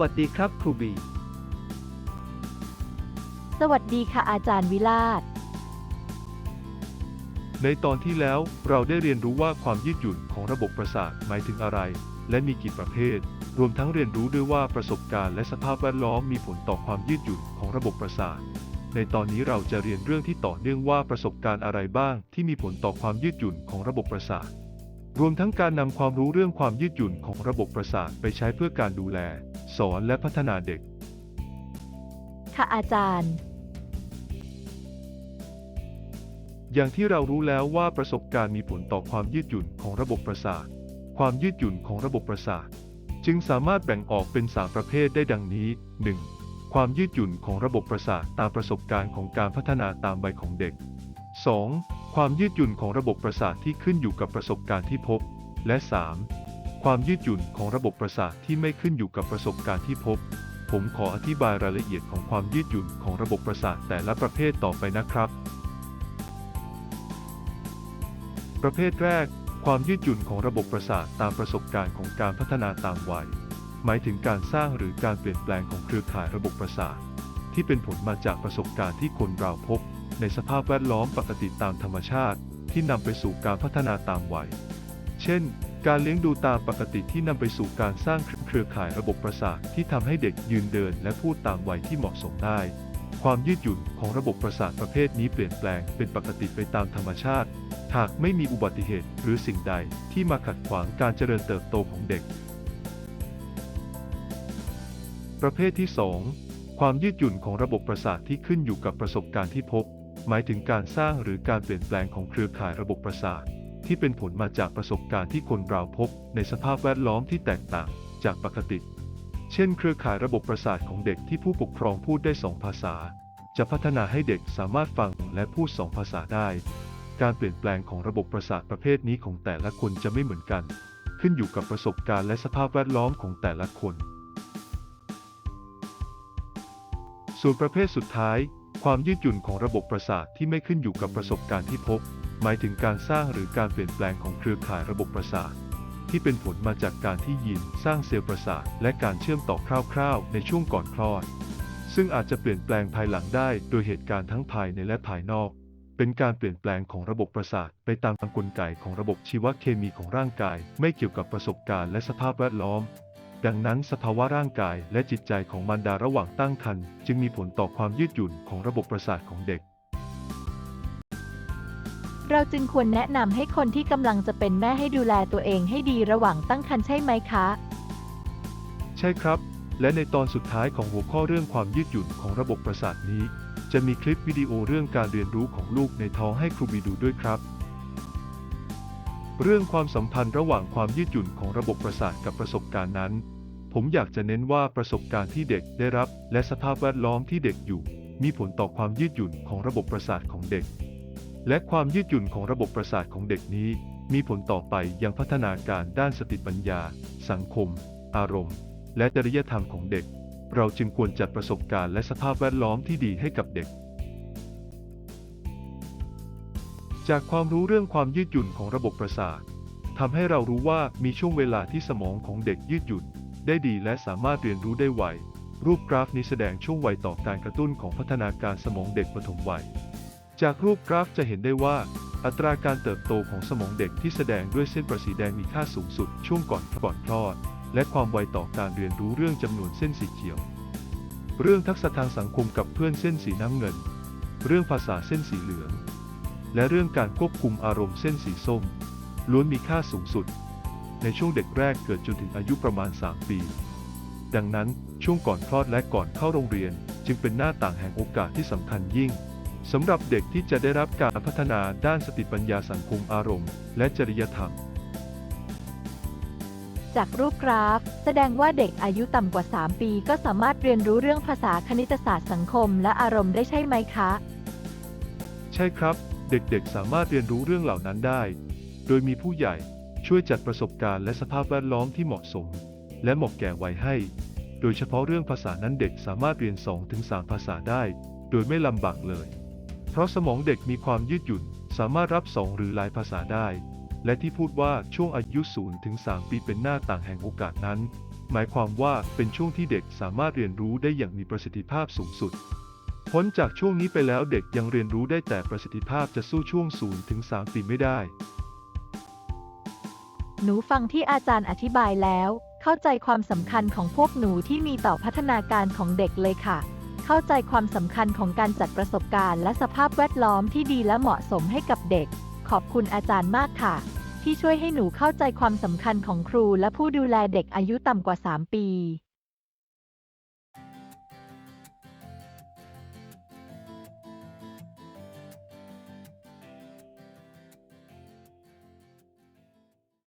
วัสดีครับครูบี สวัสดีค่ะอาจารย์วิลาศในตอนที่แล้วเราได้เรียนรู้ว่าความยืดหยุ่นของระบบประสาทหมายถึงอะไร และมีกี่ประเภท รวมทั้งเรียนรู้ด้วยว่าประสบการณ์และสภาพแวดล้อมมีผลต่อความยืดหยุ่นของระบบประสาท ในตอนนี้เราจะเรียนเรื่องที่ต่อเนื่องว่าประสบการณ์อะไรบ้างที่มีผลต่อความยืดหยุ่นของระบบประสาท รวมทั้งการนำความรู้เรื่องความยืดหยุ่นของระบบประสาทไปใช้เพื่อการดูแล สอนและพัฒนาเด็ก ค่ะอาจารย์ อย่างที่เรารู้แล้วว่าประสบการณ์มีผลต่อความยืดหยุ่นของระบบประสาท ความยืดหยุ่นของระบบประสาท จึงสามารถแบ่งออกเป็น 3 ประเภทได้ดังนี้ 1. ความยืดหยุ่นของระบบประสาทตามประสบการณ์ของการพัฒนาตามวัยของเด็ก 2. ความยืดหยุ่นของระบบประสาทที่ขึ้นอยู่กับประสบการณ์ที่พบ และ 3. ความยืดหยุ่นของระบบประสาทที่ไม่ขึ้นอยู่กับประสบการณ์ที่พบ ผมขออธิบายรายละเอียดของความยืดหยุ่นของระบบประสาทแต่ละประเภทต่อไปนะครับ ประเภทแรก ความยืดหยุ่นของระบบประสาทตามประสบการณ์ของการพัฒนาตามวัย หมายถึงการสร้างหรือการเปลี่ยนแปลงของเครือข่ายระบบประสาทที่เป็นผลมาจากประสบการณ์ที่คนเราพบ ในสภาพแวดล้อมปกติตามธรรมชาติที่นำไปสู่การพัฒนาตามวัย เช่น การเลี้ยงดูตามปกติที่นำไปสู่การสร้างเครือข่ายระบบประสาทที่ทำให้เด็กยืนเดินและพูดตามวัยที่เหมาะสมได้ ความยืดหยุ่นของระบบประสาทประเภทนี้เปลี่ยนแปลงเป็นปกติไปตามธรรมชาติ หากไม่มีอุบัติเหตุหรือสิ่งใดที่มาขัดขวางการเจริญเติบโตของเด็ก ประเภทที่ 2 ความยืดหยุ่นของระบบประสาทที่ขึ้นอยู่กับประสบการณ์ที่พบ หมายถึงการสร้างหรือการเปลี่ยนแปลงของเครือข่ายระบบประสาท ที่เป็นผลมาจากประสบการณ์ที่คนเราพบ ในสภาพแวดล้อมที่แตกต่างจากปกติ เช่น เครือข่ายระบบประสาทของเด็กที่ผู้ปกครองพูดได้สองภาษา จะพัฒนาให้เด็กสามารถฟังและพูดสองภาษาได้ การเปลี่ยนแปลงของระบบประสาทประเภทนี้ของแต่ละคนจะไม่เหมือนกัน ขึ้นอยู่กับประสบการณ์และสภาพแวดล้อมของแต่ละคน ส่วนประเภทสุดท้าย ความยืดหยุ่นของระบบประสาทที่ไม่ขึ้นอยู่กับประสบการณ์ที่พบ หมายถึงการสร้างหรือการเปลี่ยนแปลงของเครือข่ายระบบประสาท ที่เป็นผลมาจากการที่ยีนสร้างเซลล์ประสาทและการเชื่อมต่อคร่าวๆ ในช่วงก่อนคลอด ซึ่งอาจจะเปลี่ยนแปลงภายหลังได้โดยเหตุการณ์ทั้งภายในและภายนอก เป็นการเปลี่ยนแปลงของระบบประสาทไปตามกลไกของระบบชีวเคมีของร่างกาย ไม่เกี่ยวกับประสบการณ์และสภาพแวดล้อม ดังนั้นสภาวะร่างกายและจิตใจของมารดาระหว่างตั้งครรภ์จึงมีผลต่อความยืดหยุ่นของระบบประสาทของเด็ก เราจึงควรแนะนำให้คนที่กำลังจะเป็นแม่ให้ดูแลตัวเองให้ดีระหว่างตั้งครรภ์ใช่ไหมคะ ใช่ครับ และในตอนสุดท้ายของหัวข้อเรื่องความยืดหยุ่นของระบบประสาทนี้ จะมีคลิปวิดีโอเรื่องการเรียนรู้ของลูกในท้องให้ครูบีดูด้วยครับ เรื่องความสัมพันธ์ระหว่างความยืดหยุ่นของระบบประสาทกับประสบการณ์นั้น ผมอยากจะเน้นว่าประสบการณ์ที่เด็กได้รับ และสภาพแวดล้อมที่เด็กอยู่ มีผลต่อความยืดหยุ่นของระบบประสาทของเด็ก และความยืดหยุ่นของระบบประสาทของเด็กนี้ มีผลต่อไปยังพัฒนาการด้านสติปัญญา สังคม อารมณ์ และจริยธรรมของเด็ก เราจึงควรจัดประสบการณ์และสภาพแวดล้อมที่ดีให้กับเด็ก จากความรู้เรื่องความยืดหยุ่นของระบบประสาททำให้เรารู้ว่ามีช่วงเวลาที่สมองของเด็กยืดหยุ่น ได้ดีและสามารถเรียนรู้ได้ไว รูปกราฟนี้แสดงช่วงวัยต่อการกระตุ้นของพัฒนาการสมองเด็กปฐมวัย จากรูปกราฟจะเห็นได้ว่า อัตราการเติบโตของสมองเด็กที่แสดงด้วยเส้นประสีแดงมีค่าสูงสุด ช่วงก่อนก่อนคลอด และความไวต่อการเรียนรู้เรื่องจำนวนเส้นสีเขียว เรื่องทักษะทางสังคมกับเพื่อนเส้นสีน้ำเงิน เรื่องภาษาเส้นสีเหลือง และเรื่องการควบคุมอารมณ์เส้นสีส้มล้วนมีค่าสูงสุด ในช่วงเด็กแรกเกิดจนถึงอายุประมาณ 3 ปี ดังนั้นช่วงก่อนคลอดและก่อนเข้าโรงเรียน จึงเป็นหน้าต่างแห่งโอกาสที่สำคัญยิ่งสำหรับเด็กที่จะได้รับการพัฒนาด้านสติปัญญาสังคมอารมณ์ และจริยธรรม จากรูปกราฟ แสดงว่าเด็กอายุต่ำกว่า 3 ปีก็สามารถเรียนรู้เรื่องภาษาคณิตศาสตร์สังคมและอารมณ์ได้ใช่ไหมคะ ใช่ครับ เด็กๆสามารถเรียนรู้เรื่องเหล่านั้นได้ โดยมีผู้ใหญ่ ช่วยจัดประสบการณ์และสภาพแวดล้อมที่เหมาะสม และเหมาะแก่วัยให้ โดยเฉพาะเรื่องภาษานั้นเด็กสามารถเรียน 2-3 ภาษาได้ โดยไม่ลำบากเลย เพราะสมองเด็กมีความยืดหยุ่น สามารถรับสองหรือหลายภาษาได้ และที่พูดว่าช่วงอายุ0ถึง3ปีเป็นหน้าต่างแห่งโอกาสนั้น หมายความว่าเป็นช่วงที่เด็กสามารถเรียนรู้ได้อย่างมีประสิทธิภาพสูงสุดพ้นจากช่วงนี้ไปแล้วเด็กยังเรียนรู้ได้แต่ประสิทธิภาพจะสู้ช่วง0ถึง3ปีไม่ได้ หนูฟังที่อาจารย์อธิบายแล้ว เข้าใจความสำคัญของพวกหนูที่มีต่อพัฒนาการของเด็กเลยค่ะ เข้าใจความสำคัญของการจัดประสบการณ์และสภาพแวดล้อมที่ดีและเหมาะสมให้กับเด็ก ขอบคุณอาจารย์มากค่ะ ที่ช่วยให้หนูเข้าใจความสำคัญของครูและผู้ดูแลเด็กอายุต่ำกว่า 3 ปี